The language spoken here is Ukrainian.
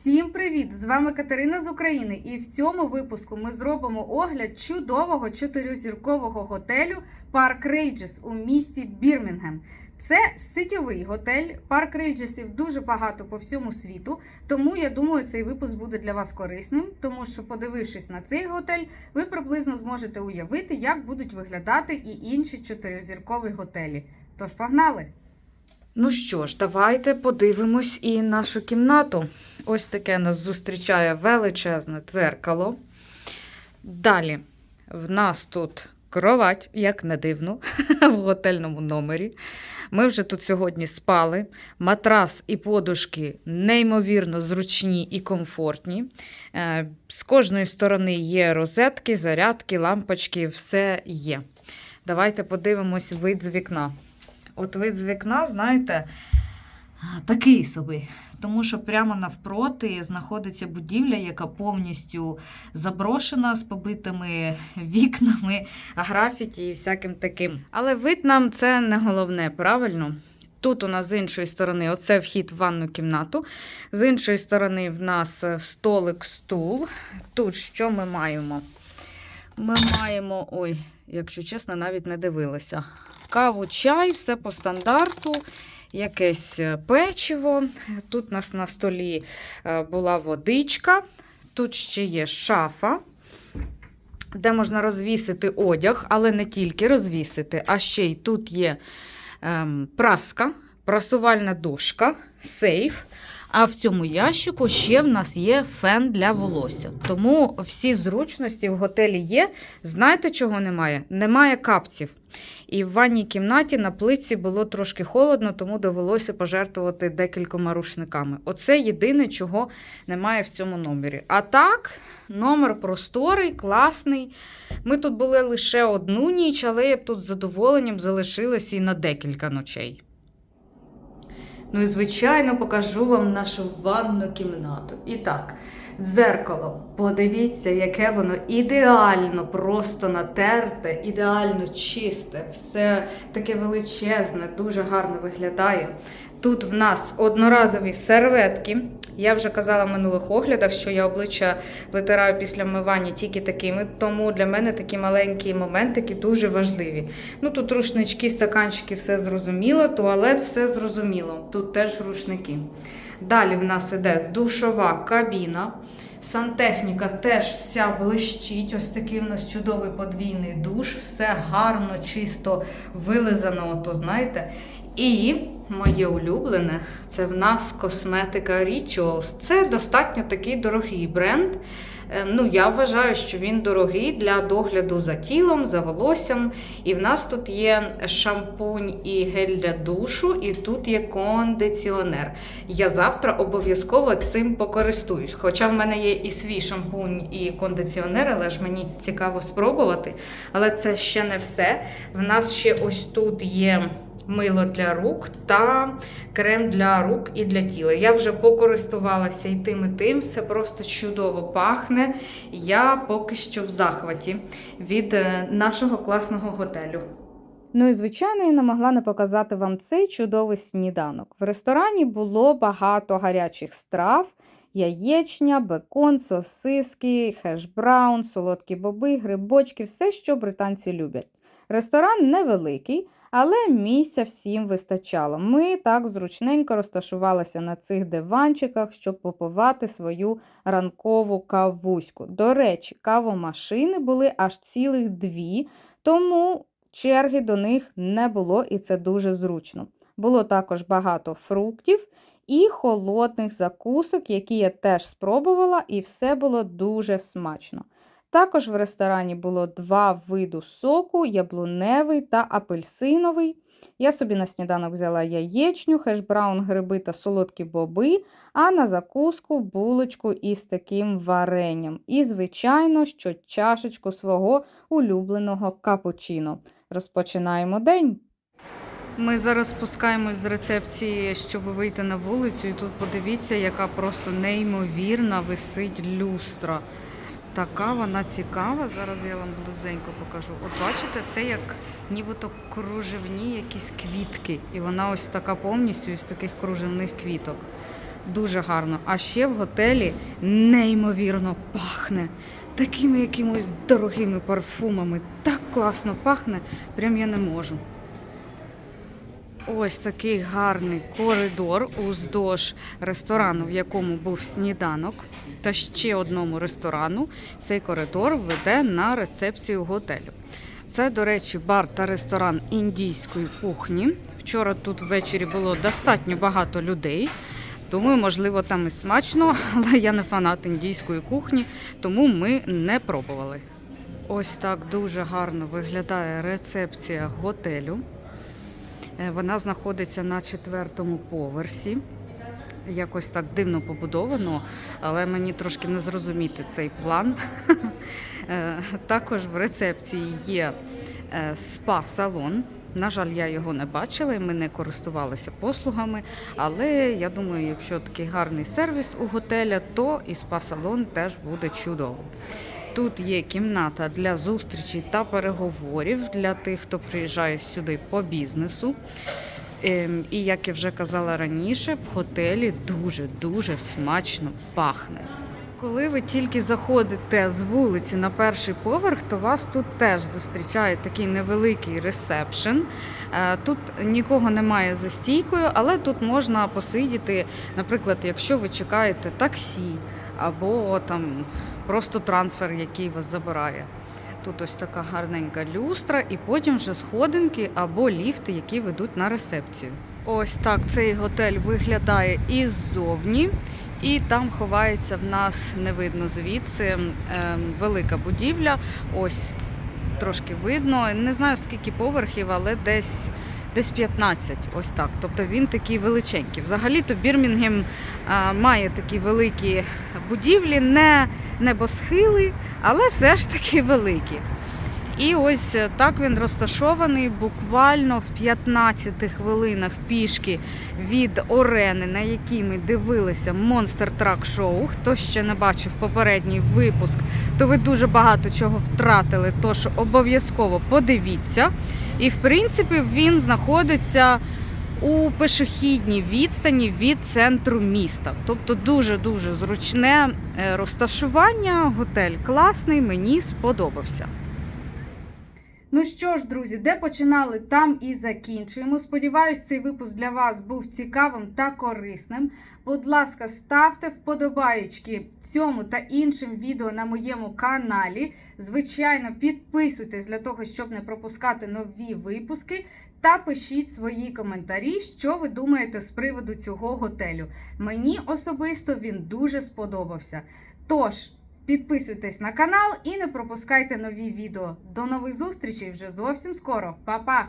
Всім привіт! З вами Катерина з України, і в цьому випуску ми зробимо огляд чудового чотирьохзіркового готелю Парк Рейджес у місті Бірмінгем. Це сетьовий готель. Парк Рейджесів дуже багато по всьому світу, тому я думаю, цей випуск буде для вас корисним, тому що, подивившись на цей готель, ви приблизно зможете уявити, як будуть виглядати і інші чотирьохзіркові готелі. Тож погнали! Ну що ж, давайте подивимось і нашу кімнату. Ось таке нас зустрічає величезне дзеркало. Далі в нас тут кровать, як не дивно, в готельному номері. Ми вже тут сьогодні спали. Матрас і подушки неймовірно зручні і комфортні. Е, З кожної сторони є розетки, зарядки, лампочки, все є. Давайте подивимось вид з вікна. От вид з вікна, знаєте, такий собі. Тому що прямо навпроти знаходиться будівля, яка повністю заброшена з побитими вікнами, графіті і всяким таким. Але вид нам це не головне, правильно? Тут у нас з іншої сторони, оце вхід в ванну кімнату. З іншої сторони, в нас столик, стул. Тут що ми маємо? Ми маємо, ой, якщо чесно, навіть не дивилася. Каву, чай, все по стандарту, якесь е, печиво. Тут у нас на столі е, була водичка, тут ще є шафа, де можна розвісити одяг, але не тільки розвісити, а ще й тут є ем, праска, прасувальна дошка, сейф. А в цьому ящику ще в нас є фен для волосся. Тому всі зручності в готелі є. Знаєте, чого немає? Немає капців. І в ванній кімнаті на плитці було трошки холодно, тому довелося пожертвувати декількома рушниками. Оце єдине, чого немає в цьому номері. А так, номер просторий, класний. Ми тут були лише одну ніч, але я б тут з задоволенням залишилася і на декілька ночей. Ну і, звичайно, покажу вам нашу ванну кімнату. І так, дзеркало. Подивіться, яке воно ідеально просто натерте, ідеально чисте, все таке величезне, дуже гарно виглядає. Тут в нас одноразові серветки. Я вже казала в минулих оглядах, що я обличчя витираю після вмивання тільки такими, тому для мене такі маленькі моментики дуже важливі. Ну тут рушнички, стаканчики, все зрозуміло, туалет, все зрозуміло. Тут теж рушники. Далі в нас іде душова кабіна. Сантехніка теж вся блищить. Ось такий в нас чудовий подвійний душ, все гарно, чисто вилизано, ото знаєте. І моє улюблене це в нас косметика Rituals. Це достатньо такий дорогий бренд. Е, Ну, я вважаю, що він дорогий для догляду за тілом, за волоссям. І в нас тут є шампунь і гель для душу, і тут є кондиціонер. Я завтра обов'язково цим покористуюсь. Хоча в мене є і свій шампунь, і кондиціонер, але ж мені цікаво спробувати. Але це ще не все. В нас ще ось тут є мило для рук та крем для рук і для тіла. Я вже покористувалася і тим, і тим. Все просто чудово пахне. Я поки що в захваті від е, нашого класного готелю. Ну і звичайно, я не могла не показати вам цей чудовий сніданок. В ресторані було багато гарячих страв. Яєчня, бекон, сосиски, хеш-браун, солодкі боби, грибочки, все, що британці люблять. Ресторан невеликий, але місця всім вистачало. Ми так зручненько розташувалися на цих диванчиках, щоб попивати свою ранкову кавуську. До речі, кавомашини були аж цілих дві, тому черги до них не було, і це дуже зручно. Було також багато фруктів і холодних закусок, які я теж спробувала, і все було дуже смачно. Також в ресторані було два виду соку: яблуневий та апельсиновий. Я собі на сніданок взяла яєчню, хешбраун, гриби та солодкі боби, а на закуску булочку із таким варенням. І, звичайно, що чашечку свого улюбленого капучино. Розпочинаємо день. Ми зараз спускаємось з рецепції, щоб вийти на вулицю, і тут подивіться, яка просто неймовірна висить люстра. Така вона цікава. Зараз я вам близенько покажу. От бачите, це як нібито кружевні якісь квітки. І вона ось така повністю із таких кружевних квіток. Дуже гарно. А ще в готелі неймовірно пахне. Такими якимось дорогими парфумами. Так класно пахне, прям я не можу. Ось такий гарний коридор уздовж ресторану, в якому був сніданок, та ще одному ресторану. Цей коридор веде на рецепцію готелю. Це, до речі, бар та ресторан індійської кухні. Вчора тут ввечері було достатньо багато людей. Тому, можливо, там і смачно, але я не фанат індійської кухні, тому ми не пробували. Ось так дуже гарно виглядає рецепція готелю. Е, Вона знаходиться на четвертому поверсі. Якось так дивно побудовано, але мені трошки не зрозуміти цей план. Е, Також в рецепції є е, спа-салон. На жаль, я його не бачила, ми не користувалися послугами. Але я думаю, якщо такий гарний сервіс у готеля, то і спа-салон теж буде чудово. Тут є кімната для зустрічей та переговорів для тих, хто приїжджає сюди по бізнесу. Ем, І як я вже казала раніше, в готелі дуже-дуже смачно пахне. Коли ви тільки заходите з вулиці на перший поверх, то вас тут теж зустрічає такий невеликий ресепшн. Е, Тут нікого немає за стійкою, але тут можна посидіти, наприклад, якщо ви чекаєте таксі або там просто трансфер, який вас забирає. Тут ось така гарненька люстра, і потім вже сходинки або ліфти, які ведуть на рецепцію. Ось так цей готель виглядає іззовні, і там ховається в нас не видно звідси ем, велика будівля. Ось трошки видно. Не знаю скільки поверхів, але десь. Десь 15, ось так. Тобто він такий величенький. Взагалі-то Бірмінгем а, має такі великі будівлі, не небосхили, але все ж таки великі. І ось е, так він розташований буквально в 15 хвилинах пішки від Орени, на якій ми дивилися Monster Truck Show. Хто ще не бачив попередній випуск, то ви дуже багато чого втратили. Тож обов'язково подивіться. І в принципі він знаходиться у пешохідній відстані від центру міста. Тобто дуже-дуже зручне е, розташування. Готель класний, мені сподобався. Ну що ж, друзі, де починали, там і закінчуємо. Сподіваюсь, цей випуск для вас був цікавим та корисним. Будь ласка, ставте вподобаєчки цьому та іншим відео на моєму каналі. Звичайно, підписуйтесь для того, щоб не пропускати нові випуски. Та пишіть свої коментарі, що ви думаєте з приводу цього готелю. Мені особисто він дуже сподобався. Тож, підписуйтесь на канал і не пропускайте нові відео. До нових зустрічей вже зовсім скоро. Па-па!